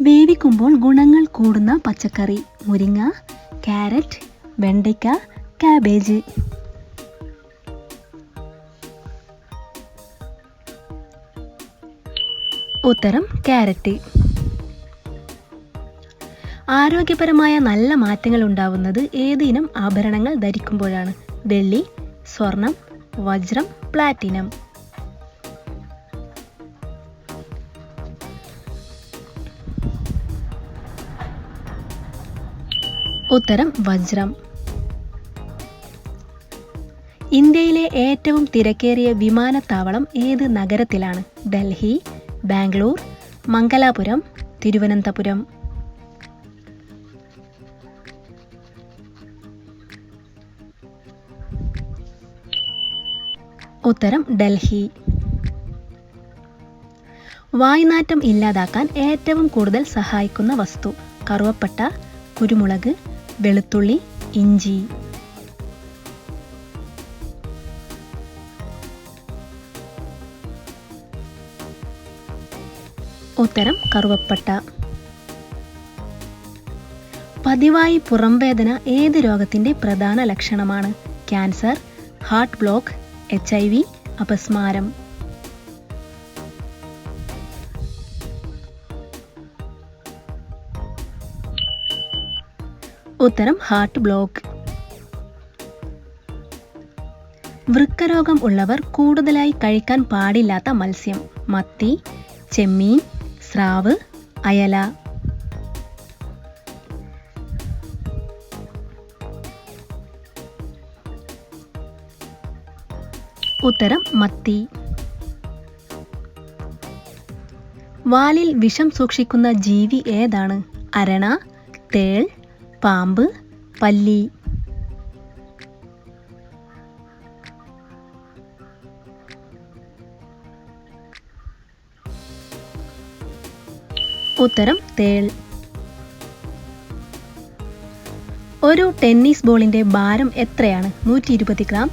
വേവിക്കുമ്പോൾ ഗുണങ്ങൾ കൂടുന്ന പച്ചക്കറി മുരിങ്ങ ക്യാരറ്റ് വെണ്ടയ്ക്ക കാബേജ് ഉത്തരം ക്യാരറ്റ്. ആരോഗ്യപരമായ നല്ല മാറ്റങ്ങൾ ഉണ്ടാവുന്നത് ഏത് ഇനം ആഭരണങ്ങൾ ധരിക്കുമ്പോഴാണ്? വെള്ളി സ്വർണം വജ്രം പ്ലാറ്റിനം. ഉത്തരം വജ്രം. ഇന്ത്യയിലെ ഏറ്റവും തിരക്കേറിയ വിമാനത്താവളം ഏത് നഗരത്തിലാണ്? ഡൽഹി ബാംഗ്ലൂർ മംഗലാപുരം തിരുവനന്തപുരം. ഉത്തരം ഡൽഹി. വായ്നാറ്റം ഇല്ലാതാക്കാൻ ഏറ്റവും കൂടുതൽ സഹായിക്കുന്ന വസ്തു കറുവപ്പട്ട കുരുമുളക് വെളുത്തുള്ളി ഇഞ്ചി. ഉത്തരം കറുവപ്പട്ട. പതിവായി പുറംവേദന ഏത് രോഗത്തിന്റെ പ്രധാന ലക്ഷണമാണ്? Cancer heart block H I V അപസ്മാരം. ഉത്തരം ഹാർട്ട് ബ്ലോക്ക്. വൃക്കരോഗം ഉള്ളവർ കൂടുതലായി കഴിക്കാൻ പാടില്ലാത്ത മത്സ്യം. മത്തി ചെമ്മീൻ സ്രാവ് അയല. ഉത്തരം മത്തി. വാലിൽ വിഷം സൂക്ഷിക്കുന്ന ജീവി ഏതാണ്? അരണ തേൾ പാമ്പ് പല്ലി. ഉത്തരം തേൾ. ഒരു ടെന്നീസ് ബോളിന്റെ ഭാരം എത്രയാണ്? നൂറ്റി ഇരുപത് ഗ്രാം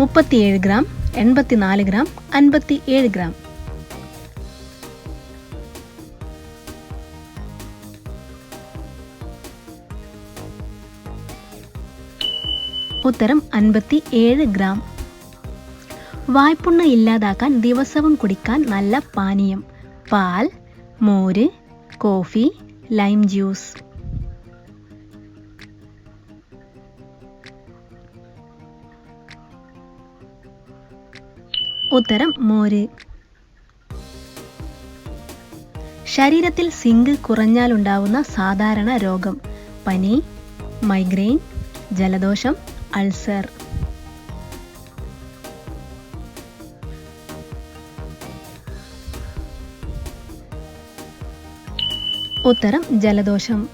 മുപ്പത്തിയേഴ് ഗ്രാം എൺപത്തിനാല് ഗ്രാം അൻപത്തി ഏഴ് ഗ്രാം. ഉത്തരം അൻപത്തി ഏഴ് ഗ്രാം. വായ്പുണ്ണ ഇല്ലാതാക്കാൻ ദിവസവും കുടിക്കാൻ നല്ല പാനീയം. പാൽ മോര് കോഫി ലൈം ജ്യൂസ്. ഉത്തരം മോര്. ശരീരത്തിൽ സിങ്ക് കുറഞ്ഞാലുണ്ടാവുന്ന സാധാരണ രോഗം. പനി മൈഗ്രെയിൻ ജലദോഷം അൾസർ. ഉത്തരം ജലദോഷം.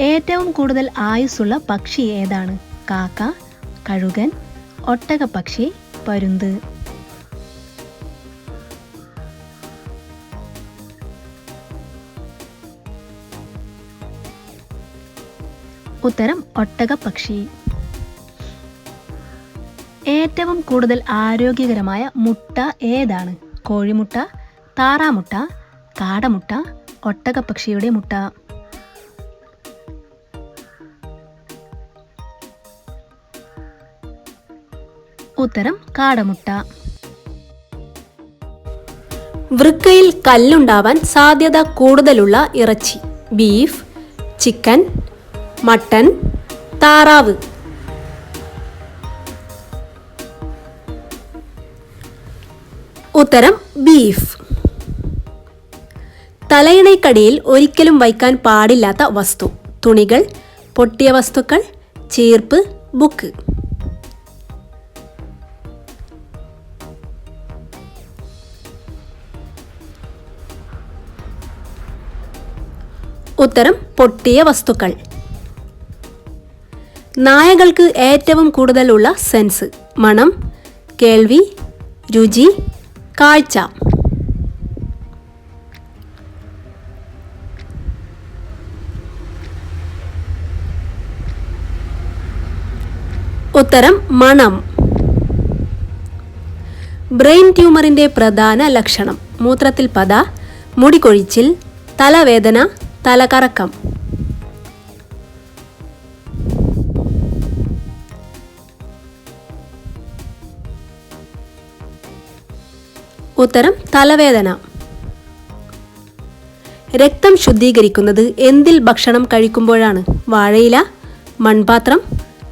ഏറ്റവും കൂടുതൽ ആയുസ്സുള്ള പക്ഷി ഏതാണ്? കാക്ക കഴുകൻ ഒട്ടകപ്പക്ഷി പരുന്ത്. ഉത്തരം ഒട്ടകപ്പക്ഷി. ഏറ്റവും കൂടുതൽ ആരോഗ്യകരമായ മുട്ട ഏതാണ്? കോഴിമുട്ട താറാമുട്ട കാടമുട്ട ഒട്ടകപ്പക്ഷിയുടെ മുട്ട. ഉത്തരം കാടമുട്ട. വൃക്കയിൽ കല്ലുണ്ടാവാൻ സാധ്യത കൂടുതലുള്ള ഇറച്ചി ബീഫ് ചിക്കൻ മട്ടൻ താറാവ്. ഉത്തരം ബീഫ് തലയിണക്കടിയിൽ ഒരിക്കലും വയ്ക്കാൻ പാടില്ലാത്ത വസ്തു. തുണികൾ പൊട്ടിയ വസ്തുക്കൾ ചീർപ്പ് ബുക്ക്. ഉത്തരം പൊട്ടിയ വസ്തുക്കൾ. നായകൾക്ക് ഏറ്റവും കൂടുതലുള്ള സെൻസ്. മണം കേൾവി രുചി കാഴ്ച. ഉത്തരം മണം. ബ്രെയിൻ ട്യൂമറിന്റെ പ്രധാന ലക്ഷണം. മൂത്രത്തിൽ പത മുടികൊഴിച്ചിൽ തലവേദന തലകറക്കം. ഉത്തരം തലവേദന. രക്തം ശുദ്ധീകരിക്കുന്നത് എന്തിൽ ഭക്ഷണം കഴിക്കുമ്പോഴാണ്? വാഴയില മൺപാത്രം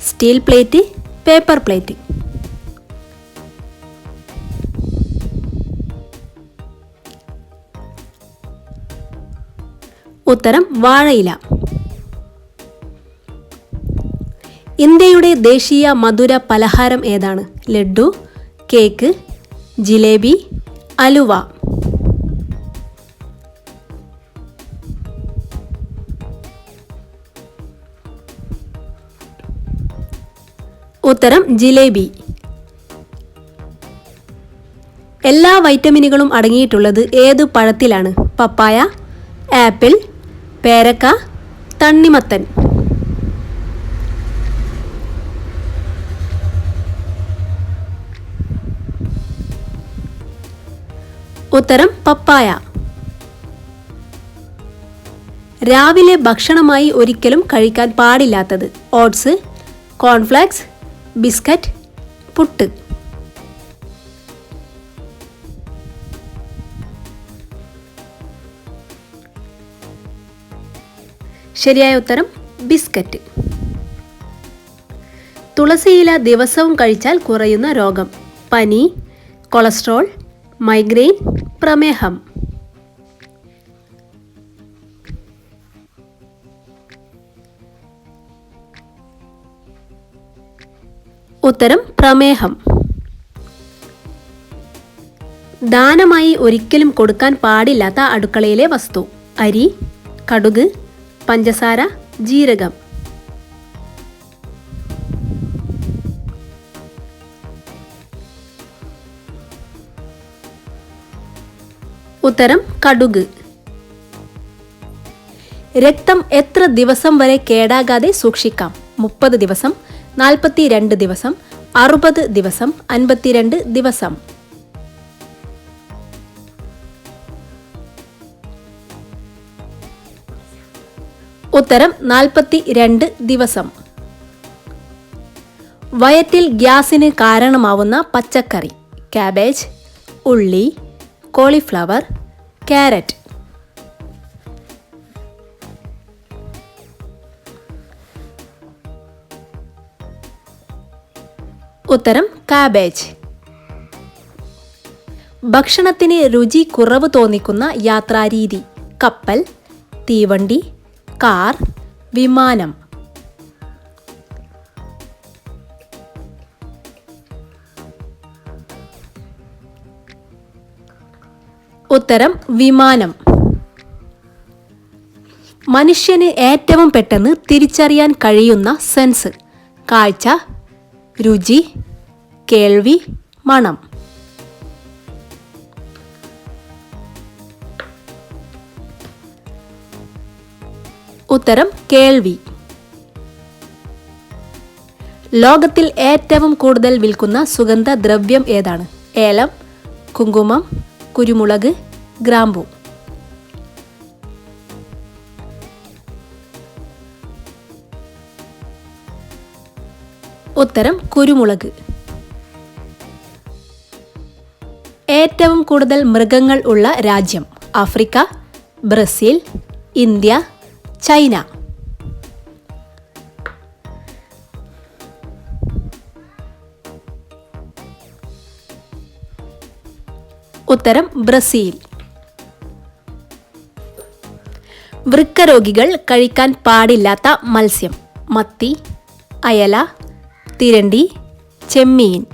സ്റ്റീൽ പ്ലേറ്റ് പേപ്പർ പ്ലേറ്റ്. ഉത്തരം വാഴയില. ഇന്ത്യയുടെ ദേശീയ മധുര പലഹാരം ഏതാണ്? ലഡു കേക്ക് ജിലേബി അലുവ. ഉത്തരം ജിലേബി. എല്ലാ വൈറ്റമിനുകളും അടങ്ങിയിട്ടുള്ളത് ഏത് പഴത്തിലാണ്? പപ്പായ ആപ്പിൾ പേരക്ക തണ്ണിമത്തൻ. ഉത്തരം പപ്പായ. രാവിലെ ഭക്ഷണമായി ഒരിക്കലും കഴിക്കാൻ പാടില്ലാത്തത്. Oats cornflakes biscuit puttu. ശരിയായ ഉത്തരം ബിസ്ക്കറ്റ്. തുളസിയില ദിവസവും കഴിച്ചാൽ കുറയുന്ന രോഗം. പനി കൊളസ്ട്രോൾ മൈഗ്രെയിൻ പ്രമേഹം. ഉത്തരം പ്രമേഹം. ദാനമായി ഒരിക്കലും കൊടുക്കാൻ പാടില്ലാത്ത അടുക്കളയിലെ വസ്തു. അരി കടുക് പഞ്ചസാര ജീരകം. ഉത്തരം കടുക്. രക്തം എത്ര ദിവസം വരെ കേടാകാതെ സൂക്ഷിക്കാം? മുപ്പത് ദിവസം നാൽപ്പത്തി രണ്ട് ദിവസം അറുപത് ദിവസം അൻപത്തിരണ്ട് ദിവസം. ഉത്തരം നാൽപ്പത്തി രണ്ട് ദിവസം. വയറ്റിൽ ഗ്യാസിന് കാരണമാവുന്ന പച്ചക്കറി കാബേജ് ഉള്ളി കോളിഫ്ലവർ ക്യാരറ്റ്. ഉത്തരം കാബേജ്. ഭക്ഷണത്തിന് രുചി കുറവ് തോന്നിക്കുന്ന യാത്രാരീതി. കപ്പൽ തീവണ്ടി കാർ വിമാനം. ഉത്തരം വിമാനം. മനുഷ്യന് ഏറ്റവും പെട്ടെന്ന് തിരിച്ചറിയാൻ കഴിയുന്ന സെൻസ്. കാഴ്ച രുചി കേൾവി മണം. ഉത്തരം കേൾവി. ലോകത്തിൽ ഏറ്റവും കൂടുതൽ വിൽക്കുന്ന സുഗന്ധദ്രവ്യം ഏതാണ്? ഏലം കുങ്കുമം കുരുമുളക് ഗ്രാമ്പു. ഉത്തരം കുരുമുളക്. ഏറ്റവും കൂടുതൽ മൃഗങ്ങൾ ഉള്ള രാജ്യം ആഫ്രിക്ക ബ്രസീൽ ഇന്ത്യ ചൈന. ഉത്തരം ബ്രസീൽ. വൃക്കരോഗികൾ കഴിക്കാൻ പാടില്ലാത്ത മത്സ്യം. മത്തി അയല തിരണ്ടി ചെമ്മീൻ.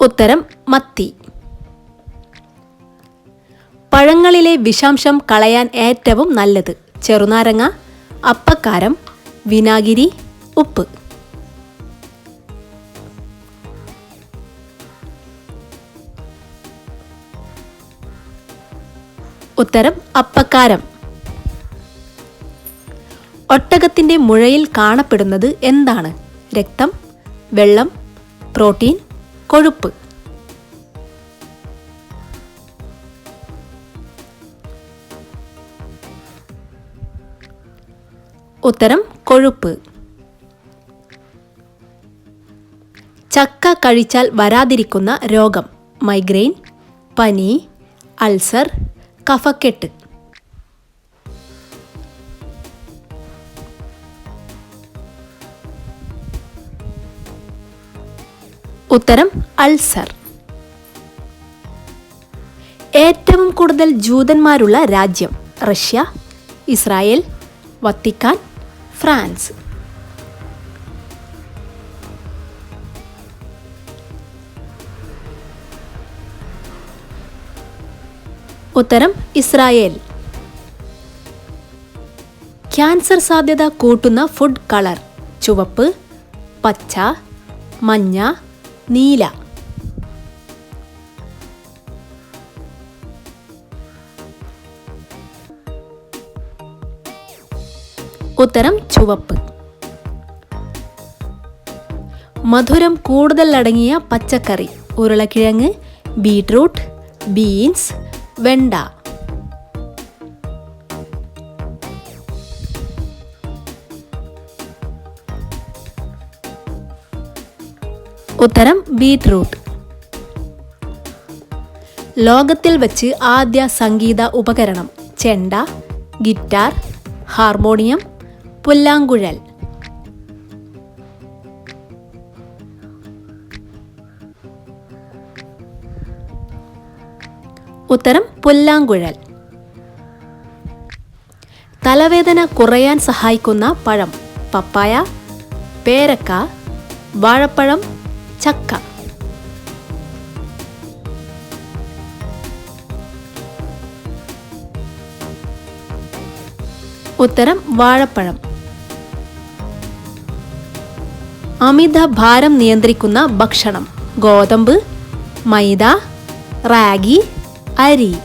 ഉത്തരം മത്തി. പഴങ്ങളിലെ വിഷാംശം കളയാൻ ഏറ്റവും നല്ലത് ചെറുനാരങ്ങ അപ്പക്കാരം വിനാഗിരി ഉപ്പ്. ഉത്തരം അപ്പക്കാരം. ഒട്ടകത്തിന്റെ മുഴയിൽ കാണപ്പെടുന്നത് എന്താണ്? രക്തം വെള്ളം പ്രോട്ടീൻ കൊഴുപ്പ്. ഉത്തരം കൊഴുപ്പ്. ചക്ക കഴിച്ചാൽ വരാതിരിക്കുന്ന രോഗം. മൈഗ്രെയിൻ പനി അൾസർ കഫക്കെട്ട്. ഉത്തരം അൾസർ. ഏറ്റവും കൂടുതൽ ജൂതന്മാരുള്ള രാജ്യം റഷ്യ ഇസ്രായേൽ വത്തിക്കാൻ ഫ്രാൻസ്. ഉത്തരം ഇസ്രായേൽ. ക്യാൻസർ സാധ്യത കൂട്ടുന്ന ഫുഡ് കളർ. ചുവപ്പ് പച്ച മഞ്ഞ നീല. ഉത്തരം ചുവപ്പ്. മധുരം കൂടുതൽ അടങ്ങിയ പച്ചക്കറി. ഉരുളക്കിഴങ്ങ് ബീട്രൂട്ട് ബീൻസ് വെണ്ട. ഉത്തരം ബീട്രൂട്ട് ലോകത്തിൽ വച്ച് ആദ്യ സംഗീത ഉപകരണം ചെണ്ട ഗിറ്റാർ ഹാർമോണിയം പുല്ലാങ്കുഴൽ. ഉത്തരം പുല്ലാങ്കുഴൽ. തലവേദന കുറയാൻ സഹായിക്കുന്ന പഴം പപ്പായ പേരക്ക വാഴപ്പഴം ചക്ക. ഉത്തരം വാഴപ്പഴം. അമിത ഭാരം നിയന്ത്രിക്കുന്ന ഭക്ഷണം ഗോതമ്പ് മൈദ റാഗി അരി.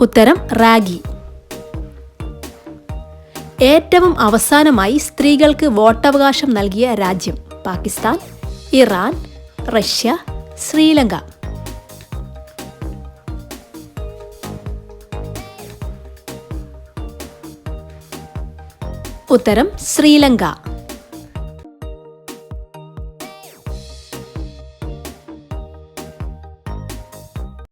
ഉത്തരം റാഗി. ഏറ്റവും അവസാനമായി സ്ത്രീകൾക്ക് വോട്ടവകാശം നൽകിയ രാജ്യം പാകിസ്ഥാൻ ഇറാൻ റഷ്യ ശ്രീലങ്ക. ഉത്തരം ശ്രീലങ്ക